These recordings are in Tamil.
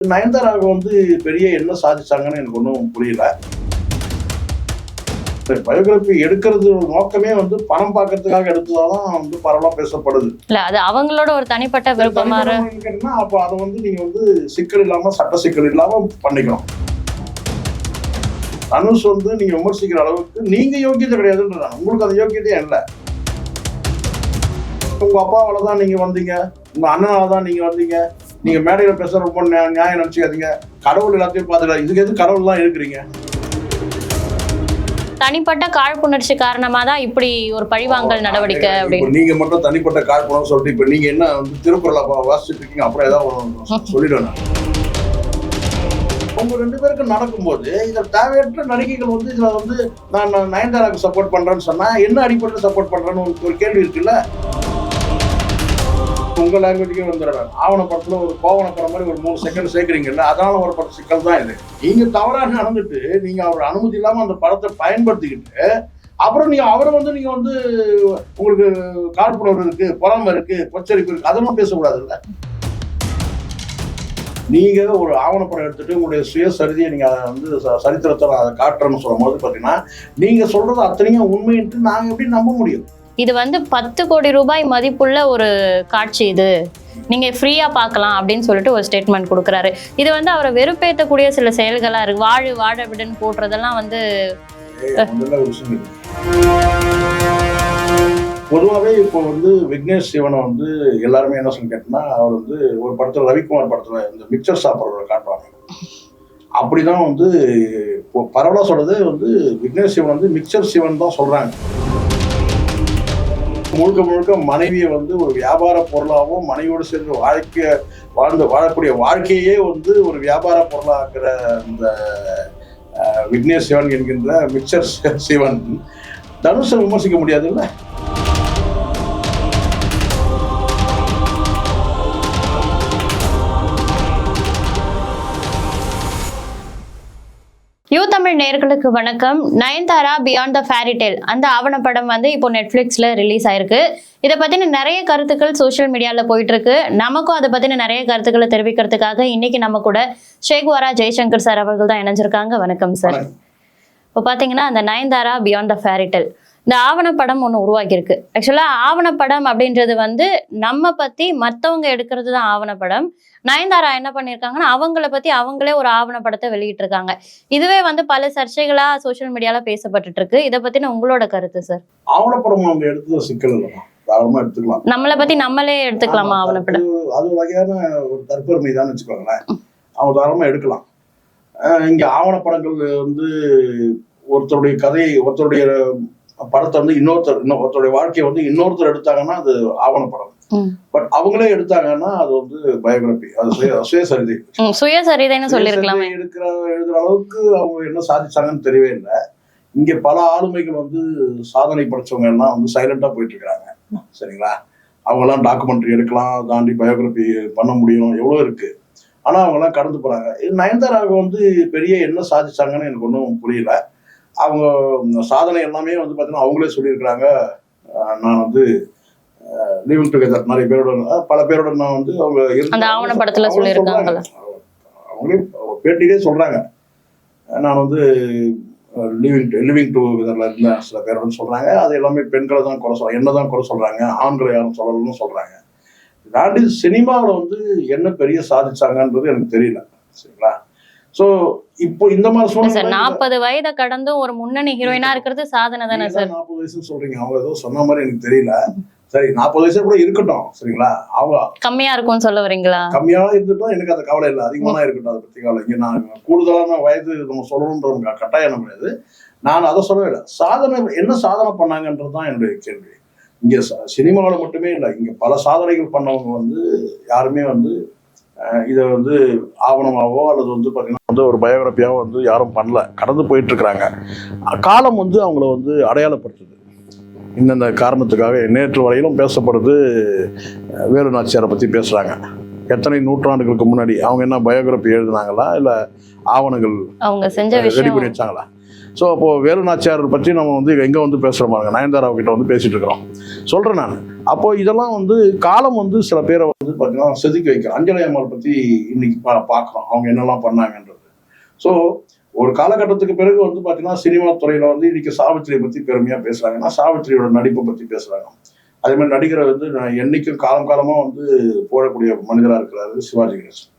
நயன்தாராவுக்கு வந்து பெரிய என்ன சாதிச்சாங்கன்னு எனக்கு ஒன்றும் புரியல. பயோகிராபி எடுக்கிறது நோக்கமே வந்து பணம் பார்க்கறதுக்காக எடுத்ததாதான் வந்து பரவலா பேசப்படுது. இல்ல அது அவங்களோட ஒரு தனிப்பட்ட விருப்பமா கேட்டீங்கன்னா, அப்போ அதை வந்து நீங்க வந்து சிக்கல் இல்லாம சட்ட சிக்கல் இல்லாம பண்ணிக்கணும். தனுஷ் வந்து நீங்க விமர்சிக்கிற அளவுக்கு நீங்க யோக்கியதை கிடையாதுன்றாங்க உங்களுக்கு அந்த யோக்கியதையே இல்லை. உங்க அப்பாவால தான் நீங்க வந்தீங்க. உங்க அண்ணனால தான் நீங்க வந்தீங்க. நீங்க மேடையில பேச ரொம்ப நியா- நியாயம் நினைச்சுக்காதீங்க. கடவுள் எல்லாத்தையும் பார்த்துக்கலாம் இதுக்கு எது கடவுள் தான் இருக்கிறீங்க? தனிப்பட்ட காழ்ப்புணர்ச்சி காரணமா தான் இப்படி ஒரு பழிவாங்கல் நடவடிக்கை அப்படின்னு. நீங்க மட்டும் தனிப்பட்ட காழ்ப்புணம் சொல்லிட்டு இப்ப நீங்க என்ன வந்து திருக்குறள் வாசிச்சுட்டு இருக்கீங்க? அப்புறம் ஏதாவது சொல்லிடுவேன். உங்க ரெண்டு பேருக்கு நடக்கும்போது இதுல தேவையற்ற நடிகைகள் வந்து இதுல வந்து நான் நயன்தாராக்கு சப்போர்ட் பண்றேன்னு சொன்னா என்ன அடிப்படையில் சப்போர்ட் பண்றேன்னு ஒரு- ஒரு கேள்வி இருக்குல்ல? உங்க லாங்குவேஜ்க்கே வந்துடுறேன் ஆவண படத்துல ஒரு கோவண படம் மாதிரி ஒரு மூணு செகண்ட் சேர்க்குறீங்கல்ல அதனால ஒரு படம் சிக்கல் தான் இது. நீங்க தவறாக நடந்துட்டு நீங்க அவர் அனுமதி இல்லாம அந்த படத்தை பயன்படுத்திக்கிட்டு அப்புறம் நீங்க அவரை வந்து நீங்க வந்து உங்களுக்கு காழ்ப்புணர்வு இருக்கு பொறாமை இருக்கு கொச்சரிப்பு இருக்கு அதெல்லாம் பேசக்கூடாதுல்ல? நீங்க ஒரு ஆவணப்படம் எடுத்துட்டு உங்களுடைய சுயசரிதியை நீங்க அதை வந்து ச- சரித்திரத்தை அதை காட்டுறோம்னு சொல்லும் போது பாத்தீங்கன்னா நீங்க சொல்றது அத்தனையும் உண்மைன்ட்டு நாங்க எப்படி நம்ப முடியும்? இது வந்து பத்து கோடி ரூபாய் மதிப்புள்ள ஒரு காட்சி இது. நீங்க ஃப்ரீயா பார்க்கலாம் அப்படின்னு சொல்லிட்டு ஒரு ஸ்டேட்மெண்ட் கொடுக்குறாரு. இது வந்து அவரை வெறுப்பேற்றக்கூடிய சில செயல்களா இருக்கு. வாழு வாழ விடுன்னு போடுறதெல்லாம் வந்து பொதுவாகவே இப்போ வந்து விக்னேஷ் சிவனை வந்து எல்லாருமே என்ன சொல்லி கேட்டோம்னா அவர் வந்து ஒரு படத்தில் ரவிக்குமார் படத்தில் இந்த மிக்சர் சாப்பிட்றவரை காட்டுவாங்க. அப்படிதான் வந்து இப்போ பரவலாக சொல்றது வந்து விக்னேஷ் சிவன் வந்து மிக்சர் சிவன் தான் சொல்றாங்க. முழுக்க முழுக்க மனைவியை வந்து ஒரு வியாபார பொருளாகவும் மனைவியோடு சேர்ந்து வாழ்க்கை வாழ்ந்து வாழக்கூடிய வாழ்க்கையே வந்து ஒரு வியாபார பொருளாகிற அந்த அஹ், விக்னேஷ் சிவன் என்கின்ற மிக்சர் சிவன். தனுஷை விமர்சிக்க முடியாதுல்ல? நேயர்களுக்கு வணக்கம். Nayanthara beyond the fairy tale அந்த ஆவணப்படம் வந்து இப்போ நெட்ஃப்ளிக்ஸ்ல ரிலீஸ் ஆயிருக்கு. இதை பத்தின நிறைய கருத்துக்கள் சோஷியல் மீடியால போயிட்டு இருக்கு நமக்கும் அதை பத்தின நிறைய கருத்துக்களை தெரிவிக்கிறதுக்காக இன்னைக்கு நம்ம கூட ஷேக்வாரா ஜெய்சங்கர் சார் அவர்கள் தான் இணைஞ்சிருக்காங்க. வணக்கம் சார். இப்போ பார்த்தீங்கன்னா அந்த நயன்தாரா பியாண்ட் த ஃபேரிட்டல் இந்த ஆவணப்படம் ஒன்று உருவாக்கியிருக்கு. ஆக்சுவலாக ஆவணப்படம் அப்படின்றது வந்து நம்ம பற்றி மற்றவங்க எடுக்கிறது தான் ஆவணப்படம். நயன்தாரா என்ன பண்ணியிருக்காங்கன்னா அவங்கள பற்றி அவங்களே ஒரு ஆவணப்படத்தை வெளியிட்டிருக்காங்க. இதுவே வந்து பல சர்ச்சைகளாக சோஷியல் மீடியாவில் பேசப்பட்டுட்டு இருக்கு இதை பற்றின உங்களோட கருத்து சார் ஆவணப்படம் அவங்க எடுத்தது சிக்கல் தாராளமா எடுத்துக்கலாம். நம்மளை பற்றி நம்மளே எடுத்துக்கலாமா ஆவணப்படம்? அது- வகையான ஒரு தற்பெருமை தான் வச்சுக்கோங்களேன். அவங்க தாராளமா எடுக்கலாம். இங்க ஆவணப்படங்கள் வந்து ஒருத்தருடைய கதையை ஒருத்தருடைய படத்தை வந்து இன்னொருத்தர் இன்னும் ஒருத்தருடைய வாழ்க்கையை வந்து இன்னொருத்தர் எடுத்தாங்கன்னா அது ஆவணப்படம். பட் அவங்களே எடுத்தாங்கன்னா அது வந்து பயோகிராபி அது சுய- சுயசரிதை. சுயசரிதைன்னு சொல்லியிருக்கலாமே. சுயசரிதை எடுக்கிற எழுதுற அளவுக்கு அவங்க என்ன சாதிச்சாங்கன்னு தெரியவே இல்லை. இங்க பல ஆளுமைகள் வந்து சாதனை படைச்சவங்க எல்லாம் வந்து சைலண்டா போயிட்டு இருக்காங்க சரிங்களா? அவங்கெல்லாம் டாக்குமெண்ட்ரி எடுக்கலாம் தாண்டி பயோகிராபி பண்ண முடியும் எவ்வளோ இருக்கு. ஆனா அவங்கெல்லாம் கடந்து போறாங்க. நயன்தாராவுக்கு வந்து பெரிய என்ன சாதிச்சாங்கன்னு எனக்கு ஒன்றும் புரியல. அவங்க சாதனை எல்லாமே வந்து பார்த்தீங்கன்னா அவங்களே சொல்லியிருக்கிறாங்க. நான் வந்து லிவிங் டுகெதர் நிறைய பேரோட பல பேரோட நான் வந்து அவங்க அந்த ஆவணப்படத்துல. சொல்றாங்க. அவங்களே பேட்டிலே சொல்றாங்க. நான் வந்து லிவிங் லிவிங் டுகெதர்ல இருந்த சில பேரோட சொல்றாங்க. அது எல்லாமே பெண்களை தான் குறை சொல்றாங்க. என்ன தான் குறை சொல்றாங்க. ஆண்களை யாரும் சொல்லலன்னு சொல்றாங்க. தாண்டி சினிமாவில் வந்து என்ன பெரிய சாதிச்சாங்கன்றது எனக்கு தெரியல. சரிங்களா? ஸோ இப்போ இந்த மாதிரி சார் சூழ்நிலை நாற்பது வயதை கடந்தும் ஒரு முன்னணி ஹீரோயினா இருக்கிறது சாதனை தானே சார்? நாற்பது வயசுன்னு சொல்றீங்க. அவங்க ஏதோ சொன்ன மாதிரி எனக்கு தெரியல. சரி நாற்பது வயசு கூட இருக்கட்டும் சரிங்களா? அவங்க கம்மியா இருக்கும்னு சொல்ல வரீங்களா? கம்மியா இருக்கட்டும் எனக்கு அந்த கவலை இல்லை. அதிகமான இருக்கட்டும் அதை பத்தி கவலை இங்க நான் கூடுதலான வயது நம்ம சொல்லணுன்ற நமக்கு கட்டாயம் கிடையாது. நான் அதை சொல்லவே இல்லை. சாதனை என்ன சாதனை பண்ணாங்கன்றது தான் என்னுடைய கேள்வி. இங்க ச- சினிமாவுல மட்டுமே இல்லை. இங்க பல சாதனைகள் பண்ணவங்க வந்து யாருமே வந்து இதை வந்து ஆவணமாவோ அல்லது வந்து பார்த்தீங்கன்னா வந்து ஒரு பயோகிராஃபியாவோ வந்து யாரும் பண்ணல. கடந்து போயிட்டு இருக்கிறாங்க காலம் வந்து அவங்கள வந்து அடையாளப்படுத்துது. இந்தந்த காரணத்துக்காக நேற்று வரையிலும் பேசப்படுது அஹ், வேலு நாச்சியாரை பற்றி பேசுகிறாங்க எத்தனை நூற்றாண்டுகளுக்கு முன்னாடி அவங்க என்ன பயோகிராஃபி எழுதுனாங்களா? இல்லை ஆவணங்கள் அவங்க செஞ்ச ரெடி பண்ணி வச்சாங்களா? ஸோ அப்போ வேலு நாச்சியார் பற்றி நம்ம வந்து எங்க வந்து பேசுகிறோம் பாருங்க. நயன்தாரா கிட்ட வந்து பேசிட்டு இருக்கிறோம். சொல்றேன் நான். அப்போ இதெல்லாம் வந்து காலம் வந்து சில பேரை வந்து பார்த்தீங்கன்னா செதுக்கி வைக்கிறோம் அஞ்சலி அம்மாள் பற்றி இன்னைக்கு பா பார்க்குறோம் அவங்க என்னெல்லாம் பண்ணாங்கன்றது. ஸோ ஒரு காலகட்டத்துக்கு பிறகு வந்து பார்த்தீங்கன்னா சினிமா துறையில வந்து இன்னைக்கு சாவித்திரியை பற்றி பெருமையாக பேசுறாங்கன்னா சாவித்திரியோட நடிப்பை பற்றி பேசுறாங்க. அதே மாதிரி நடிகரை வந்து நான் என்னைக்கும் காலம் காலமாக வந்து போடக்கூடிய மனிதராக இருக்கிறாரு சிவாஜி கணேசன்.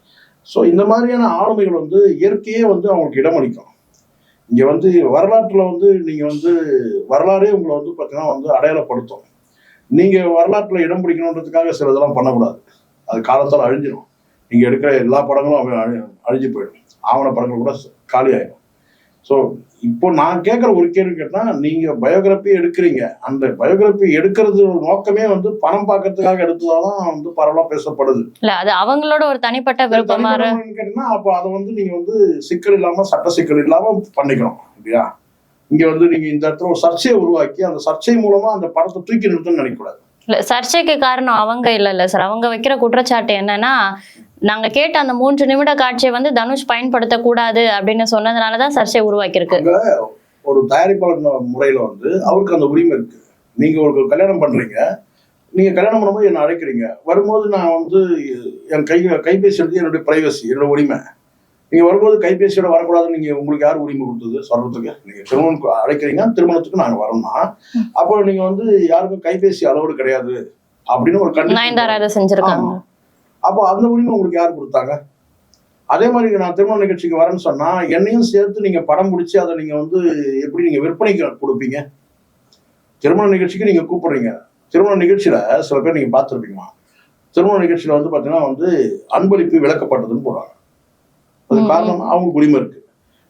ஸோ இந்த மாதிரியான ஆளுமைகள் வந்து இயற்கையே வந்து அவங்களுக்கு இடமளிக்கும் இங்கே வந்து வரலாற்றில் வந்து நீங்கள் வந்து வரலாறே உங்களை வந்து பார்த்தீங்கன்னா வந்து அடையாளப்படுத்தும். நீங்கள் வரலாற்றில் இடம் பிடிக்கணுன்றதுக்காக சில இதெல்லாம் பண்ணக்கூடாது. அது காலத்தால் அழிஞ்சிடும் நீங்கள் எடுக்கிற எல்லா படங்களும் அழி- அழி- அழிஞ்சு போயிடும் ஆவண படங்கள் கூட காலி ஆயிடும். ஸோ இப்போ நான் கேட்குற ஒரு கேள்வி கேட்டால் நீங்கள் பயோகிராஃபி எடுக்கிறீங்க. அந்த பயோகிராஃபி எடுக்கிறது நோக்கமே வந்து பணம் பார்க்கறதுக்காக எடுத்ததாதான் வந்து பரவலாக பேசப்படுது. இல்ல அது அவங்களோட ஒரு தனிப்பட்ட விருப்பமா கேட்டீங்கன்னா அப்போ அதை வந்து நீங்க வந்து சிக்கல் இல்லாம சட்ட சிக்கல் இல்லாம பண்ணிக்கணும் இல்லையா? இங்க வந்து நீங்க இந்த இடத்துல ஒரு சர்ச்சையை உருவாக்கி அந்த சர்ச்சை மூலமா அந்த படத்தை தூக்கி நிறுத்தணும்னு நினைக்கக்கூடாது. இல்ல சர்ச்சைக்கு காரணம் அவங்க இல்ல இல்ல சார் அவங்க வைக்கிற குற்றச்சாட்டு என்னன்னா நாங்க கேட்ட அந்த மூன்று நிமிட காட்சியை வந்து தனுஷ் பயன்படுத்த கூடாது அப்படின்னு சொன்னதுனாலதான் சர்ச்சை உருவாக்கியிருக்கு. ஒரு தயாரிப்பாளர் முறையில வந்து அவருக்கு அந்த உரிமை இருக்கு. நீங்க ஒரு கல்யாணம் பண்றீங்க. நீங்க கல்யாணம் பண்ணும்போது என்ன அழைக்கிறீங்க. வரும்போது நான் வந்து என் கை கைபேசி எடுத்து என்னுடைய பிரைவசி என்னோட உரிமை. நீங்க வரும்போது கைபேசியோட வரக்கூடாதுன்னு நீங்க உங்களுக்கு யார் உரிமை கொடுத்தது? சொல்றதுக்கு நீங்க திருமணம் அழைக்கிறீங்க திருமணத்துக்கு நாங்க வரோம்னா அப்போ நீங்க வந்து யாருக்கும் கைபேசி அளவோடு கிடையாது. அப்படின்னு ஒரு இதை செஞ்சிருக்காங்க. அப்போ அந்த உரிமை உங்களுக்கு யார் கொடுத்தாங்க? அதே மாதிரி நான் திருமண நிகழ்ச்சிக்கு வரேன்னு சொன்னா என்னையும் சேர்த்து நீங்க படம் பிடிச்சி அதை நீங்க வந்து எப்படி நீங்க விற்பனைக்கு கொடுப்பீங்க? திருமண நிகழ்ச்சிக்கு நீங்க கூப்பிடுறீங்க. திருமண நிகழ்ச்சியில சில பேர் நீங்க பார்த்துருப்பீங்கம்மா. திருமண நிகழ்ச்சியில வந்து பாத்தீங்கன்னா வந்து அன்பளிப்பு விளக்கப்பட்டதுன்னு போடுறாங்க அது காரணம் அவங்களுக்கு உரிமை இருக்கு.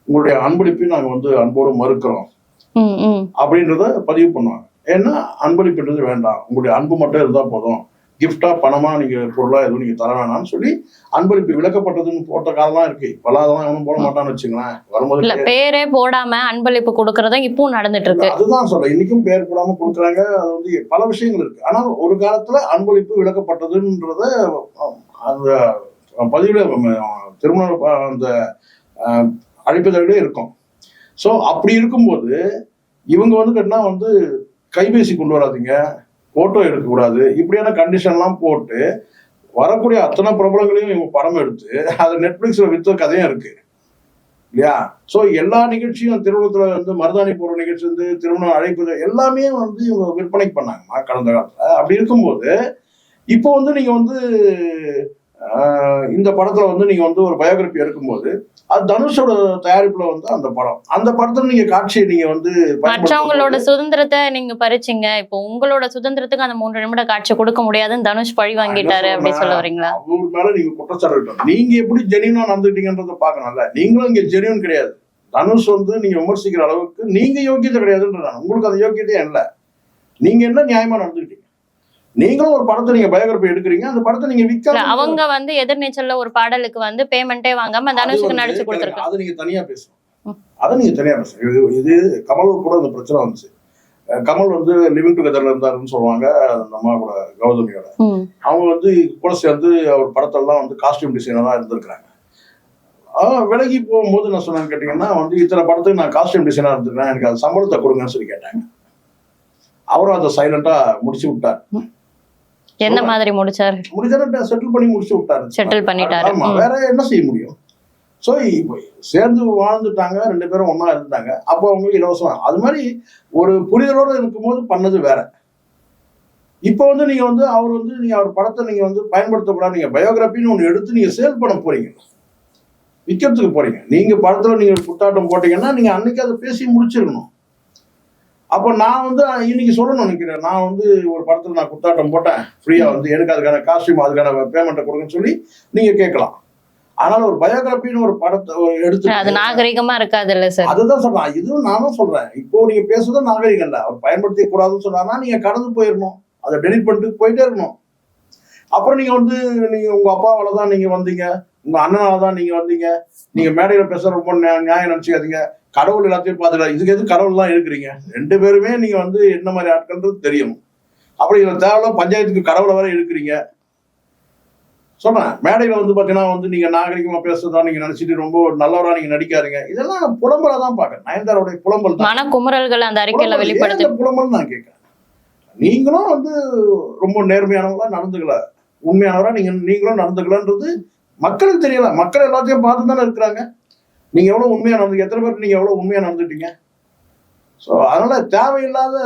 உங்களுடைய அன்பளிப்பையும் நாங்க வந்து அன்போடு மறுக்கிறோம். அப்படின்றத பதிவு பண்ணுவாங்க. ஏன்னா அன்பளிப்புன்றது வேண்டாம். உங்களுடைய அன்பு மட்டும் இருந்தா போதும். கிஃப்டா பணமா நீங்க பொருளா எதுவும் நீங்க தர வேணாம்னு சொல்லி அன்பளிப்பு விளக்கப்பட்டதுன்னு போட்ட காலம் இருக்கு. இப்பெல்லாம் அதெல்லாம் எவனும் போட மாட்டான்னு வச்சுங்களேன் வரும்போது இல்ல பேரே போடாம அன்பளிப்பு கொடுக்கறதும் இப்பவும் நடந்துட்டு இருக்கு அதுதான் சொல்றேன். இன்னைக்கும் பேர் போடாம கொடுக்குறாங்க. அது வந்து பல விஷயங்கள் இருக்கு. ஆனால் ஒரு காலத்துல அன்பளிப்பு விளக்கப்பட்டதுன்றத அந்த பதிவுல திருமண அந்த அழைப்பதோட இருக்கும். ஸோ அப்படி இருக்கும்போது இவங்க வந்து கேட்டா வந்து கைபேசி கொண்டு வராதீங்க. போட்டோ எடுக்கக்கூடாது இப்படியான கண்டிஷன்லாம் போட்டு வரக்கூடிய அத்தனை பிரபலங்களையும் இவங்க படம் எடுத்து அதை நெட்ஃப்ளிக்ஸில் வித்த கதையும் இருக்கு. இல்லையா? ஸோ எல்லா நிகழ்ச்சியும் திருமணத்துல வந்து மருதாணி போகிற நிகழ்ச்சி வந்து திருமணம் அழைப்பு எல்லாமே வந்து இவங்க விற்பனைக்கு பண்ணாங்கம்மா கடந்த காலத்தில். அப்படி இருக்கும்போது இப்போ வந்து நீங்கள் வந்து இந்த படத்துல வந்து நீங்க வந்து ஒரு பயோகிராபி எடுக்கும்போது அது தனுஷோட தயாரிப்புல வந்து அந்த படம். அந்த படத்துல நீங்க காட்சியை நீங்க வந்து மற்றவங்களோட சுதந்திரத்தை நீங்க பறிச்சீங்க. இப்போ உங்களோட சுதந்திரத்துக்கு அந்த மூன்று நிமிட காட்சி கொடுக்க முடியாதுன்னு தனுஷ் பழி வாங்கிட்டாரு அப்படி சொல்ல வரீங்களா? அவங்க மேல நீங்க குற்றச்சாட்டு. நீங்க எப்படி ஜெனியூனா நடந்துட்டீங்கன்றத பாக்கணும்ல நீங்களும் இங்க ஜெனியூன் கிடையாது. தனுஷ் வந்து நீங்க விமர்சிக்கிற அளவுக்கு நீங்க யோக்கியதை கிடையாதுன்றாங்க உங்களுக்கு அந்த யோக்கியதையே இல்ல. நீங்க என்ன நியாயமா நடந்துக்கிட்டீங்க? நீங்களும் ஒரு படத்தை நீங்க பயோகிராபி எடுக்கிறீங்க அந்த படத்தை நீங்க விற்க அவங்க வந்து எதிர்நீச்சல்ல ஒரு பாடலுக்கு வந்து பேமெண்டே வாங்காம தனுஷுக்கு நடிச்சு கொடுத்துருக்காங்க. அதை நீங்க தனியா பேசணும். அதை நீங்க தனியா பேசணும் இது கமல் கூட இந்த பிரச்சனை வந்துச்சு. கமல் வந்து லிவிங் டுகெதர்ல இருந்தாருன்னு சொல்லுவாங்க அந்த அம்மா கூட கௌதமியோட. அவங்க வந்து கூட சேர்ந்து அவர் படத்தெல்லாம் வந்து காஸ்டியூம் டிசைனராக இருந்திருக்கிறாங்க. விலகி போகும்போது நான் சொன்னேன்னு கேட்டிங்கன்னா வந்து இத்தனை படத்துக்கு நான் காஸ்டியூம் டிசைனராக இருந்திருக்கேன் எனக்கு அது சம்பளத்தை கொடுங்கன்னு சொல்லி கேட்டாங்க. அவரும் அதை சைலண்டா முடிச்சு விட்டார். எந்த மாதிரி முடிச்சாரு? முடிச்சாரு செட்டில் பண்ணி முடிச்சு விட்டாரு. Settle பண்ணிட்டாரு. வேற என்ன செய்ய முடியும்? ஸோ இப்போ சேர்ந்து வாழ்ந்துட்டாங்க ரெண்டு பேரும் ஒண்ணா இருந்தாங்க. அப்போ அவங்களுக்கு இலவசம். அது மாதிரி ஒரு புரிதலோட இருக்கும்போது பண்ணது வேற. இப்போ வந்து நீங்க வந்து அவர் வந்து நீங்க அவர் படத்தை நீங்க வந்து பயன்படுத்தக்கூடாது. நீங்க பயோகிராபின்னு ஒன்று எடுத்து நீங்க சேல் பண்ண போறீங்க. விற்கிறதுக்கு போறீங்க. நீங்க படத்துல நீங்க ஒரு குத்தாட்டம் போட்டீங்கன்னா நீங்க அன்னைக்கு அதை பேசி முடிச்சிடணும் அப்போ நான் வந்து இன்னைக்கு சொல்லணும்னு நினைக்கிறேன். நான் வந்து ஒரு படத்துல நான் குத்தாட்டம் போட்டேன். ஃப்ரீயா வந்து எனக்கு அதுக்கான காஸ்டியூம் அதுக்கான பேமெண்ட்டை கொடுங்கன்னு சொல்லி நீங்க கேட்கலாம். ஆனால் ஒரு பயோகிராபின்னு ஒரு படத்தை எடுத்து அது நாகரிகமா இருக்காது இல்ல சார். அதுதான் சொல்றேன். இதுவும் நானும் சொல்றேன். இப்போ நீங்க பேசுறது நாகரிகம் இல்ல அவர் பயன்படுத்த கூடாதுன்னு சொன்னாருன்னா நீங்க கடந்து போயிடணும் அதை டெலிட் பண்ணிட்டு போயிட்டே இருக்கணும். அப்புறம் நீங்க வந்து நீங்க உங்க அப்பாவால தான் நீங்க வந்தீங்க. உங்க அண்ணனால தான் நீங்க வந்தீங்க. நீங்க மேடையில பேச ரொம்ப நியா- நியாயம் நினைச்சுக்காதீங்க. கடவுள் எல்லாத்தையும் பார்த்துக்கலாம் இதுக்கு எது கடவுள் தான் இருக்கிறீங்க? ரெண்டு பேருமே நீங்க வந்து என்ன மாதிரி ஆட்கள்ன்றது தெரியணும் அப்புறம் இதுல தேவையில்ல பஞ்சாயத்துக்கு கடவுளை வர இருக்கிறீங்க சொல்றேன் மேடையில வந்து பாத்தீங்கன்னா வந்து நீங்க நாகரிகமா பேசுறதா நீங்க நினைச்சிட்டு ரொம்ப நல்லவரா நீங்க நடிக்காதீங்க. இதெல்லாம் புலம்பலா தான் பாக்குறேன் நயன்தாரோடைய புலம்பல் தான். மன குமுறல்கள் அந்த அறிக்கையில. வெளிப்படுத்து புலம்பல் நான் கேட்கிறேன்? நீங்களும் வந்து ரொம்ப நேர்மையானவங்களா நடந்துக்கல. உண்மையானவரா நீங்க நீங்களும் நடந்துக்கலன்றது மக்களுக்கு தெரியல. மக்கள் எல்லாத்தையும் பார்த்து தானே இருக்கிறாங்க. நீங்க எவ்வளவு உண்மையா நடந்து எத்தனை பேர் நீங்க எவ்வளவு உண்மையா நடந்துட்டீங்க? ஸோ அதனால தேவையில்லாத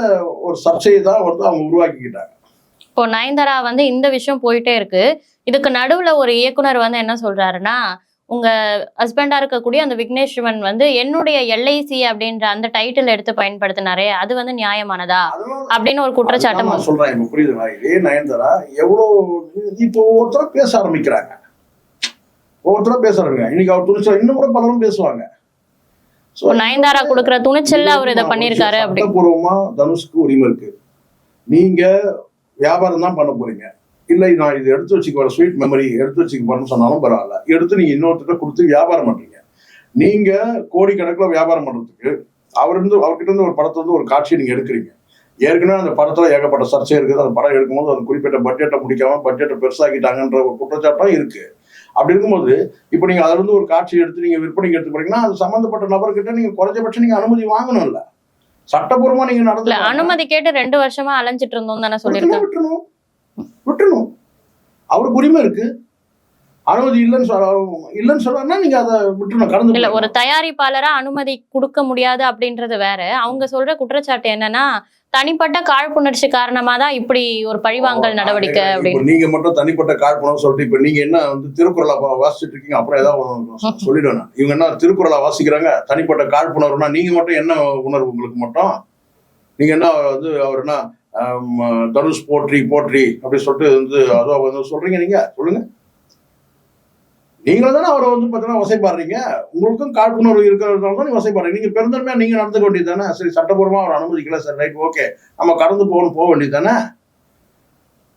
ஒரு சர்ச்சையை தான் வந்து அவங்க உருவாக்கிக்கிட்டாங்க. இப்போ நயன்தாரா வந்து இந்த விஷயம் போயிட்டே இருக்கு. இதுக்கு நடுவுல ஒரு இயக்குனர் வந்து என்ன சொல்றாருன்னா உங்க ஹஸ்பண்டா இருக்கக்கூடிய அந்த விக்னேஷ் சிவன் வந்து என்னுடைய எல்ஐசி அப்படின்ற அந்த டைட்டில் எடுத்து பயன்படுத்தினாரே அது வந்து நியாயமானதா? அப்படின்னு ஒரு குற்றச்சாட்டு சொல்றேன் இப்ப புரியுதுங்களா இதே நயன்தாரா எவ்வளவு இப்போ ஒவ்வொருத்தரும் பேச ஆரம்பிக்கிறாங்க. ஒவ்வொருத்தரும் பேச ஆரம்பிக்கிறாங்க இன்னைக்கு அவர் துணிச்சல் இன்னும் கூட பலரும் பேசுவாங்க. நயன்தாரா கொடுக்குற துணிச்சல்ல அவர் இதை பண்ணியிருக்காரு சட்டப்பூர்வமா தனுஷ்க்கு உரிமை இருக்கு. நீங்க வியாபாரம் தான் பண்ண போறீங்க. இல்லை நான் இது எடுத்து வச்சுக்க ஸ்வீட் மெமரி எடுத்து வச்சுக்க போறேன்னு சொன்னாலும் பரவாயில்ல. எடுத்து நீங்க இன்னொருத்தர் கொடுத்து வியாபாரம் பண்றீங்க. நீங்க கோடிக்கணக்கில் வியாபாரம் பண்றதுக்கு அவர் இருந்து அவர்கிட்ட இருந்து ஒரு படத்தை வந்து ஒரு காட்சியை நீங்க எடுக்கிறீங்க. ஏற்கனவே அந்த படத்துல ஏகப்பட்ட சர்ச்சை இருக்குது. அந்த படம் எடுக்கும்போது அது குறிப்பிட்ட பட்ஜெட்டை முடிக்காம பட்ஜெட்டை பெருசாக்கிட்டாங்கன்ற ஒரு குற்றச்சாட்டும் இருக்கு. அப்படி இருக்கும்போது இப்போ நீங்க அதுல இருந்து ஒரு காட்சி எடுத்து நீங்க விற்பனைக்கு எடுத்து போறீங்கன்னா அது சம்பந்தப்பட்ட நபர்கிட்ட நீங்க குறைஞ்சபட்சம் நீங்க அனுமதி வாங்கணும்ல. சட்டபூர்வமா நீங்க நடந்து அனுமதி கேட்டு ரெண்டு வருஷமா அலைஞ்சிட்டு இருந்தோம் தானே சொல்லியிருக்காரு விட்டுணும் விட்டுணும் அவருக்கு உரிமை இருக்கு. அனுமதி இல்லைன்னு சொல்ல இல்லைன்னு சொல்றாருன்னா நீங்க அதை விட்டுணும் கடந்து இல்ல ஒரு. தயாரிப்பாளரா அனுமதி கொடுக்க முடியாது அப்படின்றது வேற. அவங்க சொல்ற குற்றச்சாட்டு என்னன்னா தனிப்பட்ட காழ்ப்புணர்ச்சி காரணமா தான் இப்படி ஒரு பழிவாங்கல் நடவடிக்கை அப்படின்னு. நீங்க மட்டும் தனிப்பட்ட காழ்ப்புணர்வு சொல்லிட்டு இப்ப நீங்க என்ன வந்து திருக்குறளா வாசிச்சுட்டு இருக்கீங்க அப்புறம் ஏதாவது சொல்லிடுவேன் இவங்க என்ன திருக்குறளா வாசிக்கிறாங்க தனிப்பட்ட காழ்ப்புணர்வுனா நீங்க மட்டும் என்ன உணர்வு உங்களுக்கு மட்டும்? நீங்க என்ன வந்து அவர் என்ன தனுஷ் போற்றி போற்றி அப்படி சொல்லிட்டு வந்து அதோ வந்து சொல்றீங்க நீங்க? சொல்லுங்க. நீங்களும் தானே அவரை வந்து பார்த்தீங்கன்னா வசைப்பாடுறீங்க? உங்களுக்கும் காழ்ப்புணர்வு இருக்கிறதுனால தான் நீங்க வசைப்பாடுறீங்க. நீங்க பெருந்தன்மையா நீங்க நடந்துக்க வேண்டியது தானே சரி சட்டபூர்வமா அவர் அனுமதிக்கல சார் ரைட் ஓகே. நம்ம கடந்து போகணும் போக வேண்டியது தானே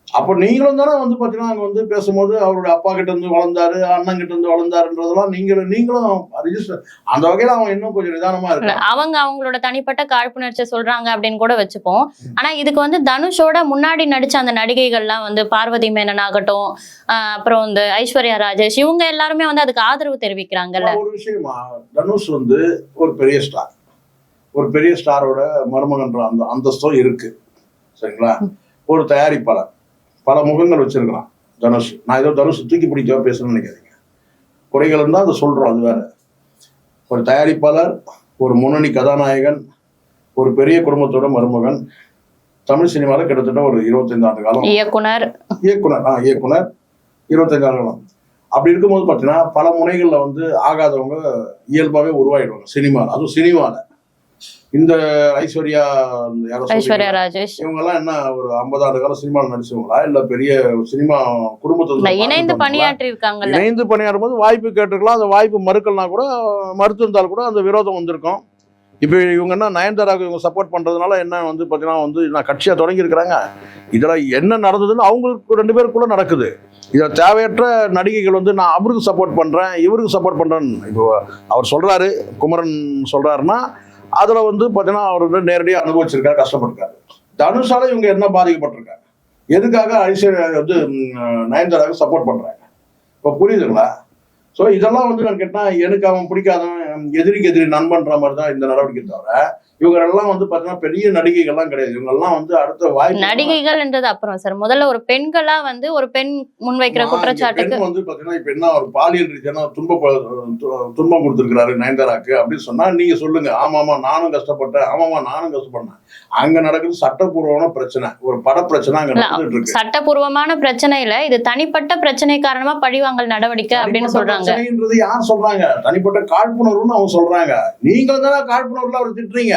அப்போ நீங்களும் தானே வந்து பார்த்தீங்கன்னா அங்கே வந்து பேசும்போது அவருடைய அப்பா கிட்ட இருந்து வளர்ந்தாரு அண்ணன் கிட்ட இருந்து வளர்ந்தாருன்றதெல்லாம் நீங்களும் நீங்களும் ரிஜிஸ்டர் அந்த வகையில் அவன் இன்னும் கொஞ்சம் நிதானமா இல்ல, இருக்கான் அவங்க அவங்களோட தனிப்பட்ட காழ்ப்புணர்ச்சியை சொல்றாங்க அப்படின்னு கூட வச்சுப்போம். ஆனா இதுக்கு வந்து தனுஷோட முன்னாடி நடிச்ச அந்த நடிகைகள்லாம் வந்து பார்வதி மேனன் ஆகட்டும் அப்புறம் வந்து ஐஸ்வர்யா ராஜேஷ் இவங்க எல்லாருமே வந்து அதுக்கு ஆதரவு தெரிவிக்கிறாங்கல்ல. ஒரு விஷயமா தனுஷ் வந்து ஒரு பெரிய ஸ்டார் ஒரு பெரிய ஸ்டாரோட மருமகன்ற அந்த அந்தஸ்தும் இருக்கு. சரிங்களா? ஒரு தயாரிப்பாளர். பல முகங்கள் வச்சிருக்கிறான் தனுஷ். நான் ஏதோ தனுஷ் தூக்கி பிடிக்க பேசணும்னு நினைக்காதீங்க. குறைகள் இருந்தால் அதை சொல்றோம் அது வேற. ஒரு தயாரிப்பாளர் ஒரு முன்னணி கதாநாயகன் ஒரு பெரிய குடும்பத்தோட மருமகன். தமிழ் சினிமாவில் கிட்டத்தட்ட ஒரு இருபத்தைந்து ஆண்டு காலம். இயக்குனர். இயக்குனர் ஆ இயக்குனர். இருபத்தஞ்சு காலம். அப்படி இருக்கும்போது பார்த்தீங்கன்னா பல முனைகளில் வந்து ஆகாதவங்க இயல்பாகவே உருவாயிடுவாங்க சினிமாவில் அதுவும் சினிமாவில் இந்த ஐஸ்வர்யா ஐஸ்வர்யா ராஜேஷ். இவங்கெல்லாம் என்ன ஒரு ஐம்பது ஆண்டு காலம் சினிமாவில் நடிச்சவங்களா? இல்ல பெரிய சினிமா குடும்பத்தில் இணைந்து பணியாற்றி இருக்காங்கல்ல இணைந்து பணியாற்றும் போது வாய்ப்பு கேட்டிருக்கலாம். அந்த வாய்ப்பு மறுக்கலனா கூட மறுத்து இருந்தால் கூட அந்த விரோதம் வந்திருக்கும். இப்போ இவங்க என்ன நயன்தாராவுக்கு இவங்க சப்போர்ட் பண்றதுனால என்ன வந்து பார்த்தீங்கன்னா வந்து நான் கட்சியா தொடங்கி இருக்கிறாங்க இதெல்லாம் என்ன நடந்ததுன்னு அவங்களுக்கு ரெண்டு பேருக்குள்ள நடக்குது. இதில் தேவையற்ற நடிகைகள் வந்து நான் அவருக்கு சப்போர்ட் பண்றேன் இவருக்கு சப்போர்ட் பண்றேன் இப்போ அவர் சொல்றாரு குமரன் சொல்றாருன்னா அதுல வந்து பார்த்தீங்கன்னா அவர் வந்து நேரடியாக அனுபவிச்சிருக்காரு கஷ்டப்பட்டிருக்காரு. தனுஷால இவங்க என்ன பாதிக்கப்பட்டிருக்காங்க? எதுக்காக ஐஸ்வர்யா வந்து நயன்தாராவுக்கு சப்போர்ட் பண்றாங்க? இப்போ புரியுதுங்களா? ஸோ இதெல்லாம் வந்து நான் கேட்டால் எனக்கு அவன் பிடிக்காதவன் எதிரிக்கு எதிரி நண்பன்ற மாதிரி தான் இந்த நடவடிக்கை தவிர இவங்க எல்லாம் வந்து பார்த்தீங்கன்னா பெரிய நடிகைகள்லாம் கிடையாது. இவங்க எல்லாம் வந்து அடுத்த வாய்ப்பு நடிகைகள்ன்றது அப்புறம் சார். முதல்ல ஒரு பெண்களா வந்து ஒரு பெண் முன்வைக்கிற குற்றச்சாட்டுக்கு வந்து பாத்தீங்கன்னா இப்ப என்ன ஒரு பாலியல் ரீதியான துன்ப துன்பம் கொடுத்திருக்கிறாரு நயன்தாராக்கு அப்படின்னு சொன்னா நீங்க சொல்லுங்க. ஆமாமா நானும் கஷ்டப்பட்டேன். ஆமாமா நானும் கஷ்டப்பட்டேன். அங்க நடக்குது சட்டப்பூர்வமான பிரச்சனை. ஒரு பட பிரச்சனை அங்க நடந்துட்டு இருக்கு சட்டபூர்வமான பிரச்சனையில இது தனிப்பட்ட பிரச்சனை காரணமா பழிவாங்கல் நடவடிக்கை அப்படின்னு சொல்றாங்க. யார் சொல்றாங்க? தனிப்பட்ட காழ்ப்புணர்வுன்னு அவங்க சொல்றாங்க. நீங்க தானே காழ்ப்புணர்வுல அவர் திட்டுறீங்க.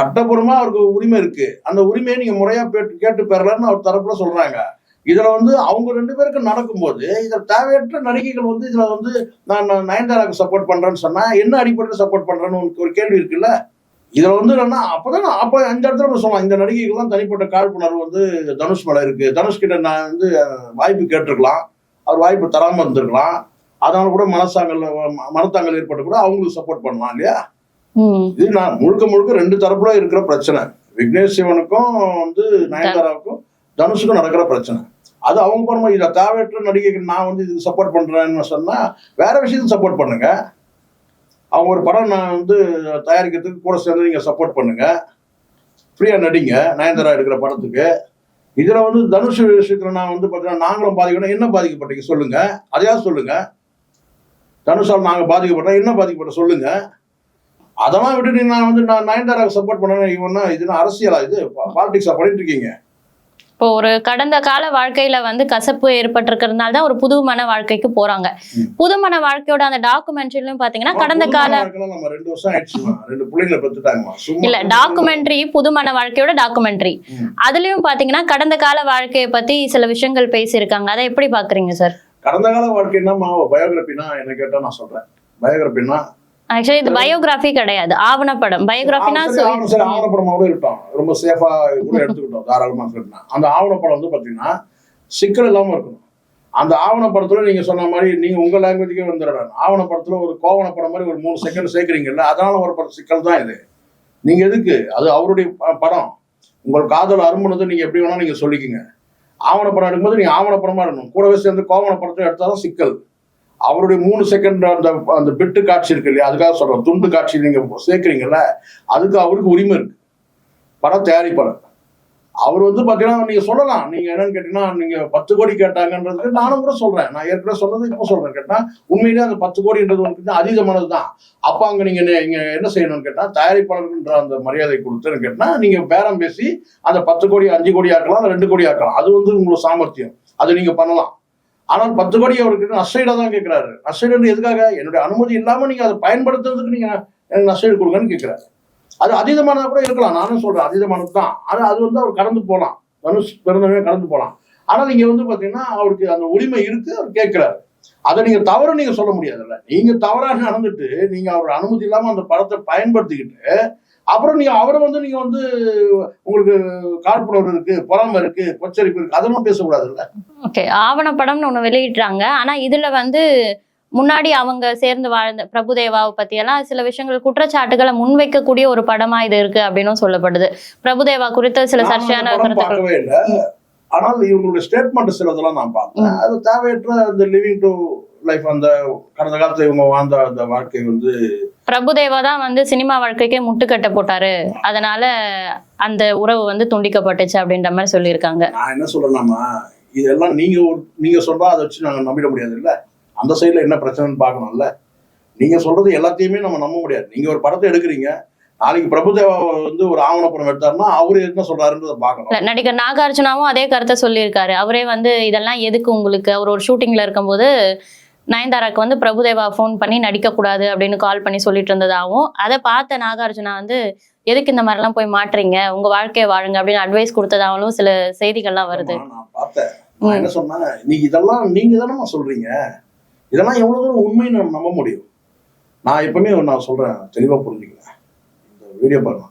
சட்டப்பூர்வமா அவருக்கு உரிமை இருக்கு. அந்த உரிமையை நீங்க முறையா கேட்டு கேட்டு பெறலன்னு அவர் தரப்புல சொல்றாங்க. இதுல வந்து அவங்க ரெண்டு பேருக்கு நடக்கும்போது இதுல தேவையற்ற நடிகைகள் வந்து இதுல வந்து நான் நயன்தாராவுக்கு நயன்தாராக்கு சப்போர்ட் பண்றேன்னு சொன்னா என்ன அடிப்படையில் சப்போர்ட் பண்றேன்னு உங்களுக்கு ஒரு கேள்வி இருக்குல்ல? இதுல வந்து என்னன்னா அப்பதான் அப்ப அந்த இடத்துல நம்ம சொல்லலாம். இந்த நடிகைகள்லாம் தனிப்பட்ட காழ்ப்புணர்வு வந்து தனுஷ் மேல இருக்கு. தனுஷ் கிட்ட நான் வந்து வாய்ப்பு கேட்டிருக்கலாம். அவர் வாய்ப்பு தராம இருந்திருக்கலாம். அதனால கூட மனசாங்கல் ம- மனத்தாங்கல் ஏற்பட்டு கூட அவங்களுக்கு சப்போர்ட் பண்ணலாம் இல்லையா? இது நான் முழுக்க முழுக்க ரெண்டு தரப்புல இருக்கிற பிரச்சனை. விக்னேஷ் சிவனுக்கும் வந்து நயன்தாராவுக்கும் தனுஷுக்கும் நடக்கிற பிரச்சனை. அது அவங்க பண்ண இதை தேவையற்ற நடிகைக்கு நான் வந்து இதுக்கு சப்போர்ட் பண்றேன்னு சொன்னா வேற விஷயத்துக்கு சப்போர்ட் பண்ணுங்க. அவங்க ஒரு படம் நான் வந்து தயாரிக்கிறதுக்கு கூட சேர்ந்து நீங்க சப்போர்ட் பண்ணுங்க. ஃப்ரீயா நடிங்க நயன்தாரா எடுக்கிற படத்துக்கு. இதுல வந்து தனுஷ் விஷயத்துல நான் வந்து பார்த்தீங்கன்னா நாங்களும் பாதிக்கணும் என்ன பாதிக்கப்பட்டீங்க சொல்லுங்க. அதையாவது சொல்லுங்க. தனுஷால் நாங்க பாதிக்கப்பட்டோம். என்ன பாதிக்கப்பட்ட சொல்லுங்க. அதெல்லாம் விட்டுட்டு நான் வந்து நான் நயன்தாராவுக்கு சப்போர்ட் பண்ணேன் இவன்னா இதுனா அரசியலா? இது பாலிடிக்ஸா பண்ணிட்டு இருக்கீங்க. இப்போ ஒரு கடந்த கால வாழ்க்கையில வந்து கசப்பு ஏற்பட்டிருக்கிறதுனால தான் ஒரு புதுமண வாழ்க்கைக்கு போறாங்க. ம். புதுமண வாழ்க்கையோட அந்த டாக்குமெண்ட்ரிலும் பாத்தீங்கன்னா கடந்த கால இல்ல டாக்குமெண்ட்ரி புதுமண வாழ்க்கையோட டாக்குமெண்ட்ரி. அதுலயும் பாத்தீங்கன்னா கடந்த கால வாழ்க்கையை பத்தி சில விஷயங்கள் பேசியிருக்காங்க. அதை எப்படி பாக்குறீங்க சார் கடந்த கால வாழ்க்கைன்னா பயோகிராபினா என்ன கேட்டா நான் சொல்றேன். பயோகிராபினா ஆக்சுவலி இது பயோகிராஃபி கிடையாது. ஆவணப்படம் பயோகிராஃபினா சரி ஆவணப்படமா கூட இருக்கட்டும் ரொம்ப சேஃபா கூட எடுத்துக்கிட்டோம் தாராளமா சொல்லலாம் அந்த ஆவணப்படம் வந்து பாத்தீங்கன்னா சிக்கல் இல்லாம இருக்கணும் அந்த ஆவணப்படத்துல நீங்க சொன்ன மாதிரி நீங்க உங்க லாங்குவேஜுக்கே வந்துடணும் ஆவணப்படத்துல ஒரு கோவணப்படம் மாதிரி ஒரு மூணு செகண்ட் சேர்க்குறீங்கல்ல அதனால ஒரு சிக்கல் தான் இது. நீங்க எதுக்கு? அது அவருடைய படம். உங்கள் காதல் அரும்புனது நீங்க எப்படி வேணா நீங்க சொல்லிக்கங்க. ஆவணப்படம் எடுக்கும்போது நீங்க ஆவணப்படமா இருக்கணும் கூடவே சேர்ந்து கோவணப்படத்தை எடுத்தாலும் சிக்கல். அவருடைய மூணு செகண்ட் அந்த அந்த பிட்டு காட்சி இருக்கு இல்லையா? அதுக்காக சொல்றேன். துண்டு காட்சி நீங்க சேர்க்குறீங்கல்ல அதுக்கு அவருக்கு உரிமை இருக்கு. படம் தயாரிப்பாளர். அவர் வந்து பாத்தீங்கன்னா நீங்க சொல்லலாம். நீங்க என்னன்னு கேட்டீங்கன்னா நீங்க பத்து கோடி கேட்டாங்கன்றதுக்கு நானும் கூட சொல்றேன். நான் ஏற்கனவே சொன்னது இப்போ சொல்றேன். கேட்டா உண்மையிலேயே அந்த பத்து கோடின்றது உங்களுக்கு அதீதமானது தான் அப்ப அங்க நீங்க நே- இங்க என்ன செய்யணும்னு கேட்டா தயாரிப்பாளர்ன்ற அந்த மரியாதை கொடுத்துன்னு கேட்டா நீங்க பேரம் பேசி அந்த பத்து கோடி அஞ்சு கோடி ஆக்கலாம் ரெண்டு கோடி ஆக்கலாம் அது வந்து உங்களுக்கு சாமர்த்தியம். அது நீங்க பண்ணலாம். ஆனால் பத்து படி அவர்கிட்ட நஷ்டஈடா தான் கேட்கிறாரு நஷ்டஈடு எதுக்காக? என்னுடைய அனுமதி இல்லாம நீங்க அதை பயன்படுத்துறதுக்கு நீங்க எனக்கு நஷ்டஈடு கொடுங்கன்னு கேட்கிறாரு அது அதீதமானதா கூட இருக்கலாம். நானும் சொல்றேன் அதீதமானது தான். ஆனால் அது வந்து அவர் கடந்து போலாம். தனுஷ் பிறந்தவே கடந்து போலாம். ஆனால் நீங்க வந்து பாத்தீங்கன்னா அவருக்கு அந்த உரிமை இருக்கு அவர் கேட்கிறாரு அதை நீங்க தவறு நீங்க சொல்ல முடியாதுல்ல. நீங்க தவறாக நடந்துட்டு நீங்க அவர் அனுமதி இல்லாம அந்த படத்தை பயன்படுத்திக்கிட்டு அப்புறம் நீங்க அவரை வந்து நீங்க வந்து உங்களுக்கு காழ்ப்புணர்வு இருக்கு பொறாமை இருக்கு கொச்சரிப்பு இருக்கு அதெல்லாம் பேசக்கூடாதுல்ல? ஓகே ஆவணப்படம்னு ஒண்ணு வெளியிடுறாங்க. ஆனா இதுல வந்து முன்னாடி அவங்க சேர்ந்து வாழ்ந்த பிரபுதேவாவை பத்தி எல்லாம் சில விஷயங்கள் குற்றச்சாட்டுகளை முன்வைக்கக்கூடிய ஒரு படமா இது இருக்கு அப்படின்னும் சொல்லப்படுது. பிரபுதேவா குறித்த சில சர்ச்சையான கருத்துக்கள். ஆனால் இவங்களுடைய ஸ்டேட்மெண்ட் சிலதெல்லாம் நான் பார்த்தேன் அது தேவையற்ற அந்த லிவிங் டு லைஃப் அந்த கடந்த காலத்துல இவங்க வாழ்ந்த அந்த வாழ்க்கை வந்து பிரபுதேவா தான் வந்து சினிமா வாழ்க்கைக்கே முட்டுக்கட்டை போட்டாரு. அதனால அந்த உறவு வந்து துண்டிக்கப்பட்டுச்சு அப்படின்ற மாதிரி சொல்லியிருக்காங்க. நான் என்ன சொல்றேன்னாமா இதெல்லாம் நீங்க நீங்க சொல்றா அதை வச்சு நாங்க நம்பிட முடியாது இல்ல அந்த சைடுல என்ன பிரச்சனைன்னு பார்க்கணும்ல. நீங்க சொல்றது எல்லாத்தையுமே நம்ம நம்ப முடியாது. நீங்க ஒரு படத்தை எடுக்கிறீங்க நாளைக்கு பிரபுதேவா வந்து ஒரு ஆவணப்படம் எடுத்தாருன்னா அவரு என்ன சொல்றாருன்றதை பார்க்கணும். நடிகர் நாகார்ஜுனாவும் அதே கருத்தை சொல்லியிருக்காரு. அவரே வந்து இதெல்லாம் எதுக்கு உங்களுக்கு? அவர் ஒரு ஷூட்டிங்ல இருக்கும்போது நயன்தாராக்கு வந்து பிரபுதேவா ஃபோன் பண்ணி நடிக்க கூடாது அப்படின்னு கால் பண்ணி சொல்லிட்டு இருந்ததாகவும் அதை பார்த்த நாகார்ஜுனா வந்து எதுக்கு இந்த மாதிரிலாம் போய் மாட்டுறீங்க? உங்க வாழ்க்கையை வாழுங்க அப்படின்னு அட்வைஸ் கொடுத்ததாகவும் சில செய்திகள்லாம் வருது. என்ன சொன்னேன் நீங்க இதெல்லாம் நீங்க தானே சொல்றீங்க? இதெல்லாம் எவ்வளவு தூரம் உண்மைன்னு நம்ம நம்ப முடியும். நான் எப்பவுமே நான் சொல்றேன் தெளிவா புரிஞ்சுக்கிறேன் இந்த வீடியோ பாருங்க.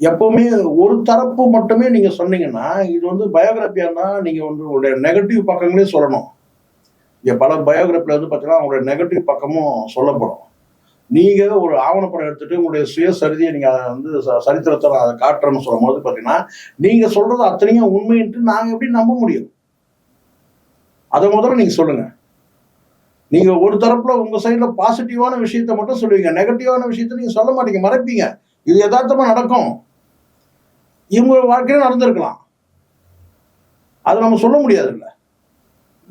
எப்பவுமே ஒரு தரப்பு மட்டுமே நீங்க சொன்னீங்கன்னா இது வந்து பயோகிராஃபியா இருந்தா நீங்க வந்து உங்களுடைய நெகட்டிவ் பக்கங்களே சொல்லணும். இங்கே பல பயோகிராஃபில வந்து பார்த்தீங்கன்னா உங்களுடைய நெகட்டிவ் பக்கமும் சொல்லப்படும். நீங்கள் ஒரு ஆவணப்படம் எடுத்துட்டு உங்களுடைய சுயசரிதியை நீங்கள் அதை வந்து ச- சரித்திரத்தை நான் அதை காட்டுறேன்னு சொல்லும்போது பார்த்தீங்கன்னா நீங்கள் சொல்கிறது சொல்றது அத்தனையும் உண்மைன்ட்டு நாங்கள் எப்படி நம்ப முடியும்? அதை முதல்ல நீங்கள் சொல்லுங்கள் நீங்கள் ஒரு தரப்பில் உங்கள் சைடில் பாசிட்டிவான விஷயத்த மட்டும் சொல்லுவீங்க. நெகட்டிவான விஷயத்த நீங்கள் சொல்ல மாட்டீங்க மறைப்பீங்க. இது யதார்த்தமாக நடக்கும். இவங்க வாழ்க்கையில நடந்திருக்கலாம். அது நம்ம சொல்ல முடியாது இல்லை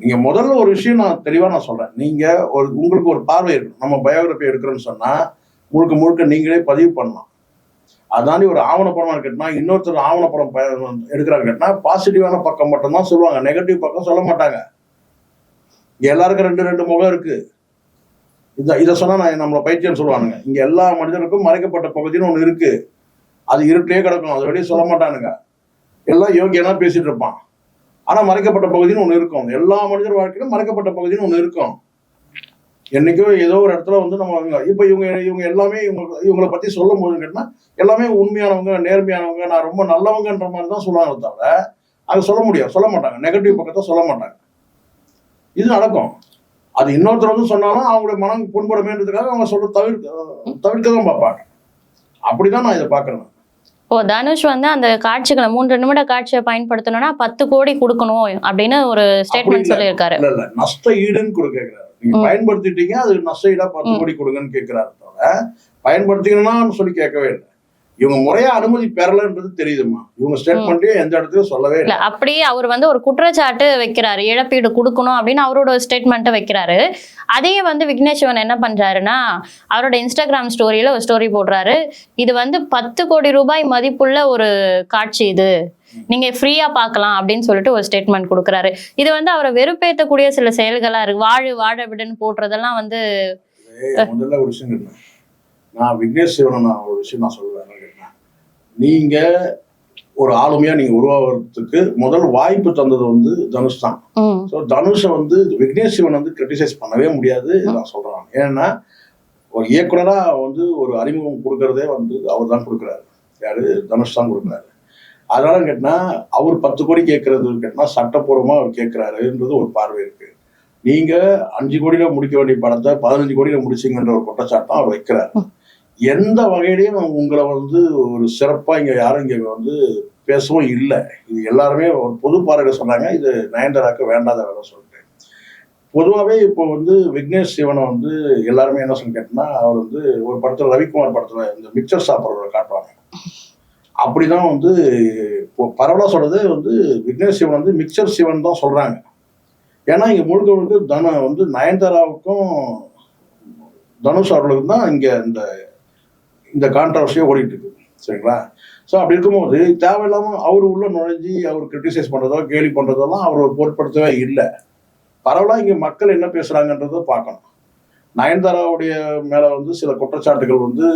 நீங்க முதல்ல ஒரு விஷயம் நான் தெளிவா நான் சொல்றேன். நீங்க ஒரு உங்களுக்கு ஒரு பார்வை இருக்கும் நம்ம பயோகிராஃபி எடுக்கிறோம்னு சொன்னா முழுக்க முழுக்க நீங்களே பதிவு பண்ணலாம். அதாண்டி ஒரு ஆவணப்படமா இருக்கட்டும்னா இன்னொருத்தர் ஆவணப்படம் ப- எடுக்கிறாங்க பாசிட்டிவான பக்கம் மட்டும்தான் சொல்லுவாங்க. நெகட்டிவ் பக்கம் சொல்ல மாட்டாங்க. எல்லாருக்கும் ரெண்டு ரெண்டு முகம் இருக்கு. இத இதை சொன்னா நான் நம்மளை பைத்தியம் சொல்லுவானுங்க. இங்க எல்லா மனிதனுக்கும் மறைக்கப்பட்ட பகுதின்னு ஒன்று இருக்கு. அது இருட்டே கிடக்கும். அதை வெளியே சொல்ல மாட்டானுங்க. எல்லாம் யோகியனா பேசிட்டு இருப்பான். ஆனா மறைக்கப்பட்ட பகுதின்னு ஒண்ணு இருக்கும். எல்லா மனிதர் வாழ்க்கையிலும் மறைக்கப்பட்ட பகுதின்னு ஒண்ணு இருக்கும். என்னைக்கோ ஏதோ ஒரு இடத்துல வந்து நம்ம இப்போ இப்ப இவங்க இவங்க எல்லாமே இவங்க இவங்களை பத்தி சொல்லும் போது கேட்டா எல்லாமே உண்மையானவங்க நேர்மையானவங்க நான் ரொம்ப நல்லவங்கன்ற மாதிரி தான் சொல்லுவாங்க தவிர அதை சொல்ல முடியாது. சொல்ல மாட்டாங்க. நெகட்டிவ் பக்கத்தை சொல்ல மாட்டாங்க. இது நடக்கும். அது இன்னொருத்தர் வந்து சொன்னாலும் அவங்களுடைய மனம் புண்படுமேன்றதுக்காக அவங்க சொல்ல தவிர்க்க தவிர்க்க தான் பார்ப்பாங்க. அப்படிதான் நான் இதை பார்க்கறேன். ஓ தனுஷ் வந்து அந்த காட்சிகளை மூன்று நிமிட காட்சியை பயன்படுத்தணும்னா பத்து கோடி கொடுக்கணும் அப்படின்னு ஒரு ஸ்டேட்மெண்ட். சொல்லியிருக்காரு இல்ல இல்ல நஷ்ட ஈடுன்னு கொடுக்க கேக்குறாரு நீங்க. பயன்படுத்திட்டீங்க அது நஷ்ட ஈடா பத்து. கோடி கொடுங்கன்னு கேட்கிறாரு தவிர பயன்படுத்திக்கணும்னு சொல்லி கேட்கவே இல்லை இவங்க முறையா அனுமதி பெறலன்றது தெரியுதுமா இவங்க ஸ்டேட்மெண்ட்லயும் எந்த இடத்துலயும் சொல்லவே இல்ல. அப்படியே அவர் வந்து ஒரு குற்றச்சாட்டு வைக்கிறாரு. இழப்பீடு கொடுக்கணும் அப்படின்னு அவரோட ஸ்டேட்மெண்ட்டை வைக்கிறாரு. அதையே வந்து விக்னேஷ் சிவன் என்ன பண்றாருன்னா அவரோட இன்ஸ்டாகிராம் ஸ்டோரியில ஒரு ஸ்டோரி போடுறாரு. இது வந்து பத்து கோடி ரூபாய் மதிப்புள்ள ஒரு காட்சி இது. நீங்க ஃப்ரீயா பார்க்கலாம் அப்படின்னு சொல்லிட்டு ஒரு ஸ்டேட்மெண்ட் கொடுக்குறாரு. இது வந்து அவரை வெறுப்பேற்றக்கூடிய சில செயல்களா இருக்கு. வாழு வாழ விடுன்னு போடுறதெல்லாம் வந்து ஏய், முதல்ல ஒரு விஷயம் கேட்டேன் நான் விக்னேஷ் ஒரு விஷயம் நான் சொல்லுவேன் நீங்க ஒரு ஆளுமையா நீங்க உருவாகிறதுக்கு முதல் வாய்ப்பு தந்தது வந்து தனுஷ் தான். ஸோ தனுஷை வந்து விக்னேஷ் சிவன் வந்து கிரிட்டிசைஸ் பண்ணவே முடியாது நான் சொல்றேன். ஏன்னா ஒரு இயக்குனரா வந்து ஒரு அறிமுகம் கொடுக்கறதே வந்து அவர் தான் கொடுக்குறாரு. யாரு? தனுஷ் தான் கொடுக்குறாரு. அதனால கேட்டினா அவர் பத்து கோடி கேட்கறது கேட்டினா சட்டப்பூர்வமா அவர் கேட்கிறாருன்றது ஒரு பார்வை இருக்கு. நீங்க அஞ்சு கோடியில முடிக்க வேண்டிய படத்தை பதினஞ்சு கோடியில முடிச்சிங்கன்ற ஒரு குற்றச்சாட்டம் அவர் வைக்கிறார். எந்த வகையிலையும் உங்களை வந்து ஒரு சிறப்பாக இங்கே யாரும் இங்கே வந்து பேசவும் இல்லை. இது எல்லாருமே ஒரு பொது பார்வையில் சொன்னாங்க. இது நயன்தாராக்கு வேண்டாத வேலை சொல்லிட்டு பொதுவாகவே இப்போ வந்து விக்னேஷ் சிவனை வந்து எல்லாருமே என்ன சொல்லி கேட்டோம்னா அவர் வந்து ஒரு படத்தில் ரவிக்குமார் படத்தில் இந்த மிக்சர் சாப்பிட்றவரை காட்டுவாங்க. அப்படிதான் வந்து இப்போ பரவலாக சொல்றது வந்து விக்னேஷ் சிவன் வந்து மிக்சர் சிவன் தான் சொல்றாங்க. ஏன்னா இங்கே முழுக்க முழுக்க தன வந்து நயன்தாராவுக்கும் தனுஷ் அவர்களுக்கும் தான் இங்கே இந்த இந்த கான்ட்ரவர்சியாக ஓடிட்டு இருக்கு. சரிங்களா? ஸோ அப்படி இருக்கும்போது தேவையில்லாமல் அவர் உள்ள நுழைஞ்சி அவர் கிரிட்டிசைஸ் பண்ணுறதோ கேலி பண்ணுறதெல்லாம் அவர் பொருட்படுத்தவே இல்லை. பரவலாக இங்கே மக்கள் என்ன பேசுகிறாங்கன்றத பார்க்கணும். நயன்தாராவுடைய மேலே வந்து சில குற்றச்சாட்டுகள் வந்து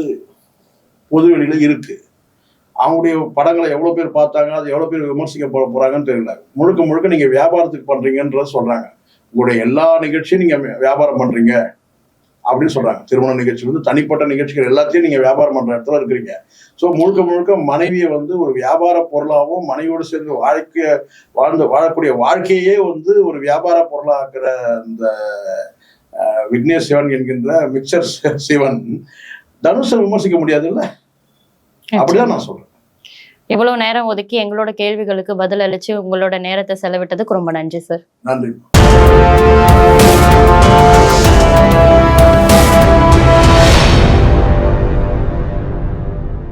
பொதுவெளியில் இருக்குது அவங்களுடைய படங்களை எவ்வளோ பேர் பார்த்தாங்க அது எவ்வளோ பேர் விமர்சிக்க போகிறாங்கன்னு தெரியல. முழுக்க முழுக்க நீங்கள் வியாபாரத்துக்கு பண்ணுறீங்கன்றத சொல்கிறாங்க உங்களுடைய எல்லா நிகழ்ச்சியும் நீங்கள் வியாபாரம் பண்ணுறீங்க அப்படின்னு சொல்றாங்க. திருமண நிகழ்ச்சி வந்து தனிப்பட்ட நிகழ்ச்சிகள் எல்லாத்தையும் நீங்க வியாபாரம் பண்ற இடத்துல இருக்கிறீங்க. ஸோ முழுக்க முழுக்க மனைவியை வந்து ஒரு வியாபார பொருளாகவும் மனைவியோடு சேர்ந்து வாழ்க்கைய வாழ்ந்து வாழக்கூடிய வாழ்க்கையே வந்து ஒரு வியாபார பொருளாக்குற அஹ், விக்னேஷ் சிவன் என்கின்ற மிக்சர் சிவன் தனுஷை விமர்சிக்க முடியாதுல்ல? அப்படிதான் நான் சொல்றேன். இவ்வளவு நேரம் ஒதுக்கி எங்களோட கேள்விகளுக்கு பதில் அளிச்சு உங்களோட நேரத்தை செலவிட்டதுக்கு ரொம்ப நன்றி சார். நன்றி.